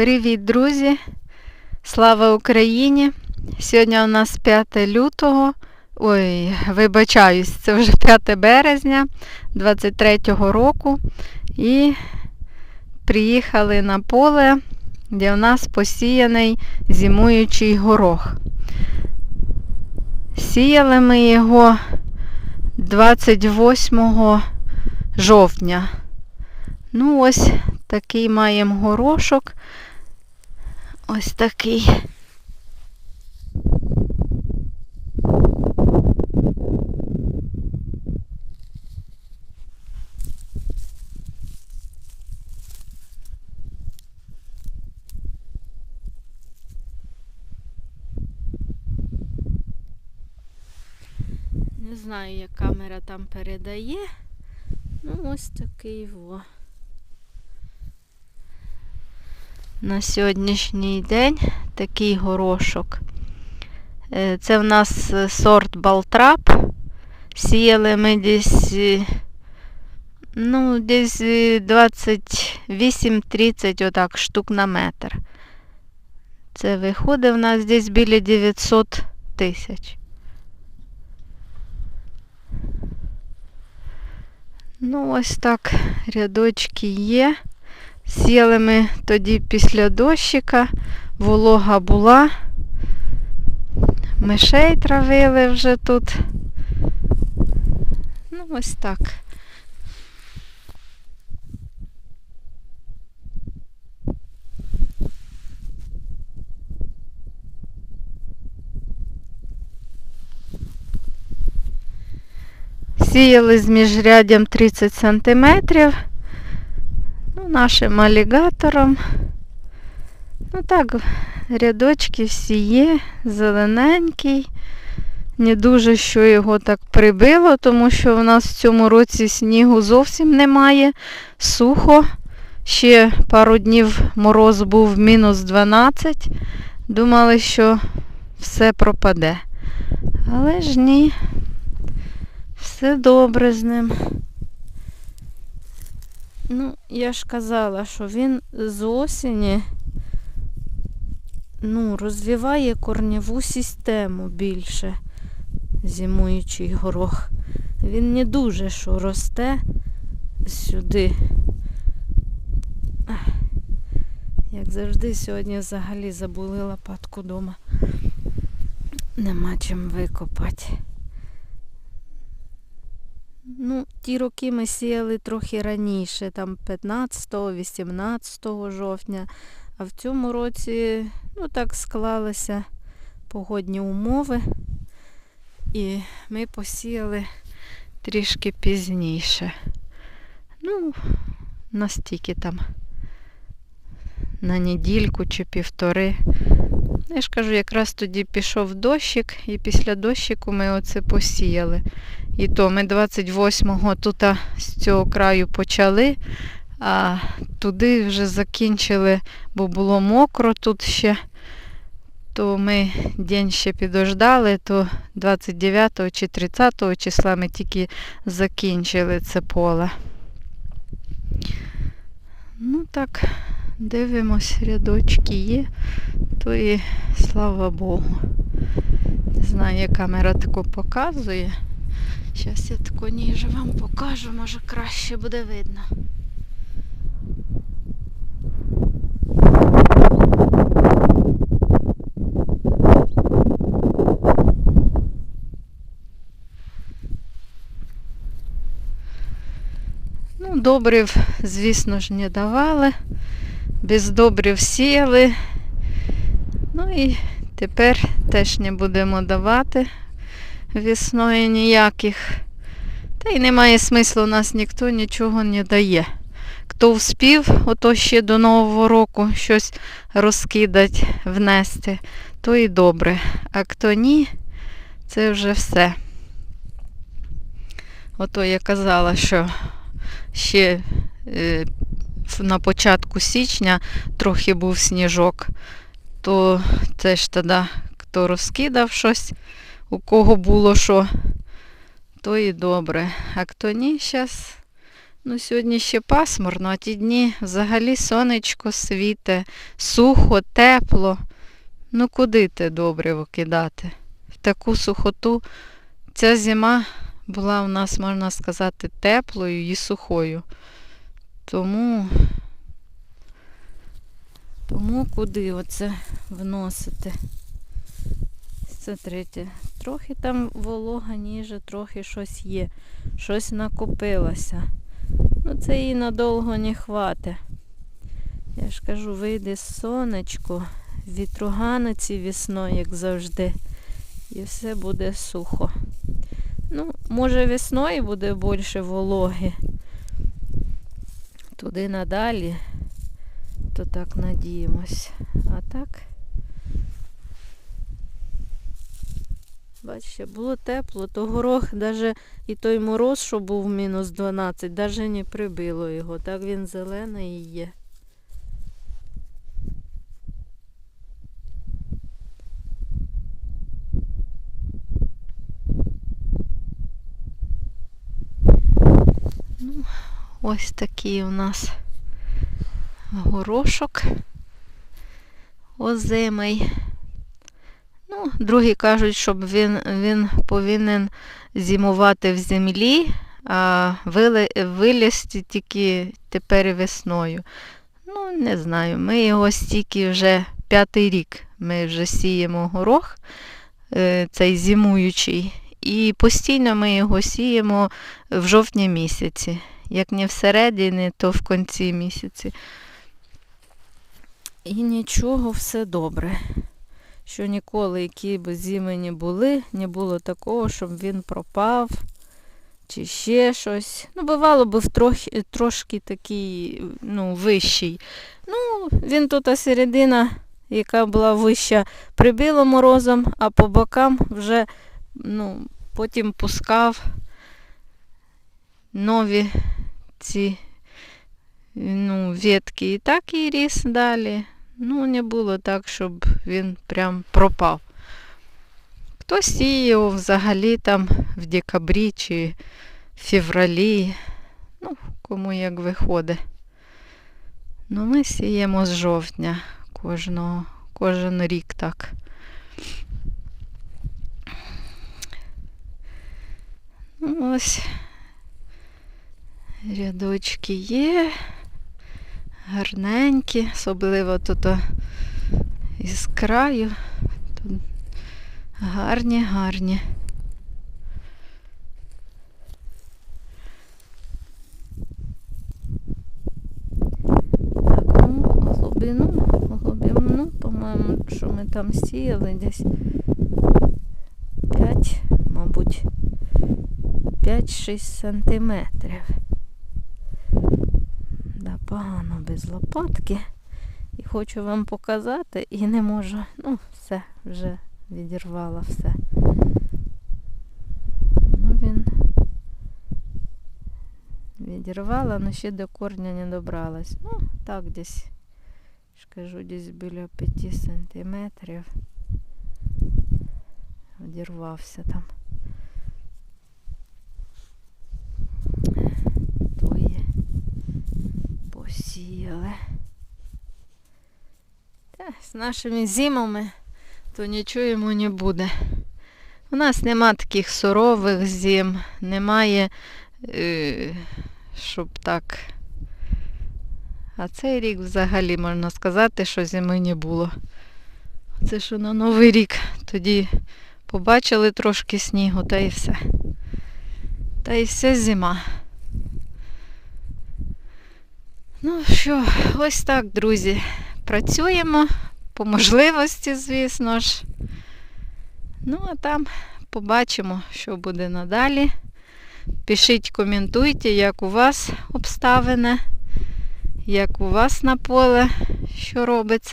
Привіт, друзі! Слава Україні! Сьогодні у нас 5 лютого. Ой, вибачаюсь, це вже 5 березня 23-го року. І приїхали на поле, де у нас посіяний зимуючий горох. Сіяли ми його 28 жовтня. Ну, ось такий маємо горошок. Ось такий. Не знаю, як камера там передає. Ну, ось такий во. На сьогоднішній день такий горошок. Е, Це в нас е, сорт Балтрап. Сіяли ми десь, е, ну, десь е, 28-30 отак штук на метр. Це виходить в нас десь біля 900 тисяч. Ну, ось так рядочки є. Сіяли ми тоді після дощика, волога була. Мишей травили вже тут. Ну, ось так. Сіяли з міжряддям 30 сантиметрів. Нашим алігатором. Ну так, рядочки всі є, зелененький. Не дуже що його так прибило, тому що в нас в цьому році снігу зовсім немає. Сухо. Ще пару днів мороз був мінус 12. Думали, що все пропаде. Але ж ні, все добре з ним. Ну, я ж казала, що він з осені ну, розвиває корневу систему більше, зимуючий горох. Він не дуже що росте сюди. Як завжди, сьогодні взагалі забули лопатку вдома. Нема чим викопати. Ну, ті роки ми сіяли трохи раніше, там 15-18 жовтня, а в цьому році, ну так склалися погодні умови, і ми посіяли трішки пізніше. Ну, настільки там на недільку чи півтори. Я ж кажу, якраз тоді пішов дощик, і після дощику ми оце посіяли. І то ми 28-го тут з цього краю почали, а туди вже закінчили, бо було мокро тут ще. То ми день ще підождали, то 29 чи 30 числа ми тільки закінчили це поле. Ну так, дивимось, рядочки є, то і слава Богу. Не знаю, камера таку показує. Зараз я тако ніже вам покажу, може краще буде видно. Ну, добрив, звісно ж, не давали. Без добрив сіяли. Ну і тепер теж не будемо давати весною ніяких. Та й немає смислу, у нас ніхто нічого не дає. Хто вспів, ото ще до Нового року щось розкидать, внести, то і добре. А хто ні, це вже все. Ото я казала, що ще е, на початку січня трохи був сніжок, то це ж тоді, хто розкидав щось, у кого було що, то і добре. А хто ні, зараз Ну, сьогодні ще пасмурно, а ті дні взагалі сонечко світе, сухо, тепло. Ну куди те добриво кидати? В таку сухоту ця зима була у нас, можна сказати, теплою і сухою. Тому, тому куди оце вносити? Це. Трохи там волога ніже, трохи щось є. Щось накопилося. Ну це їй надовго не хватить. Я ж кажу, вийде сонечко, вітруганиці весною, як завжди, і все буде сухо. Ну, може весною буде більше вологи. Туди надалі, то так надіємось. А так. Бачите, було тепло, то горох, навіть і той мороз, що був мінус 12, навіть не прибило його. Так він зелений і є. Ну, ось такий у нас горошок озимий. Ну, другі кажуть, щоб він, він повинен зимувати в землі, а вилізти тільки тепер весною. Ну, не знаю. Ми його стільки вже п'ятий рік. Ми вже сіємо горох, е, цей зимуючий, і постійно ми його сіємо в жовтні місяці. Як не всередині, то в кінці місяці. І нічого, все добре що ніколи, які б зими не були, не було такого, щоб він пропав чи ще щось. Ну, бувало б трохи, трошки такий ну, вищий. Ну, він тут середина, яка була вища, прибило морозом, а по бокам вже ну, потім пускав нові ці ну, ветки. І так і ріс далі. Ну, не було так, щоб він прям пропав. Хто сіяв взагалі там в декабрі чи февралі, ну, кому як виходить. Ну, ми сіємо з жовтня кожного, кожен рік так. Ну, ось рядочки є гарненькі, особливо тут із краю. Тут гарні, гарні. Так, ну, глибину, глибину, по-моєму, що ми там сіяли десь 5, мабуть, 5-6 сантиметрів. Без лопатки. І хочу вам показати і не можу. Ну, все, вже відірвала все. Ну, він відірвала, але ще до корня не добралась. Ну, так десь, кажу, десь біля 5 сантиметрів. Одірвався там. Посіяли. Та, з нашими зимами то нічого йому не буде. У нас нема таких сурових зим, немає, е, щоб так. А цей рік взагалі можна сказати, що зими не було. Це що на Новий рік. Тоді побачили трошки снігу, та і все. Та і все зима. Ну що, ось так, друзі. Працюємо по можливості, звісно ж. Ну, а там побачимо, що буде надалі. Пишіть, коментуйте, як у вас обставини, як у вас на поле, що робиться.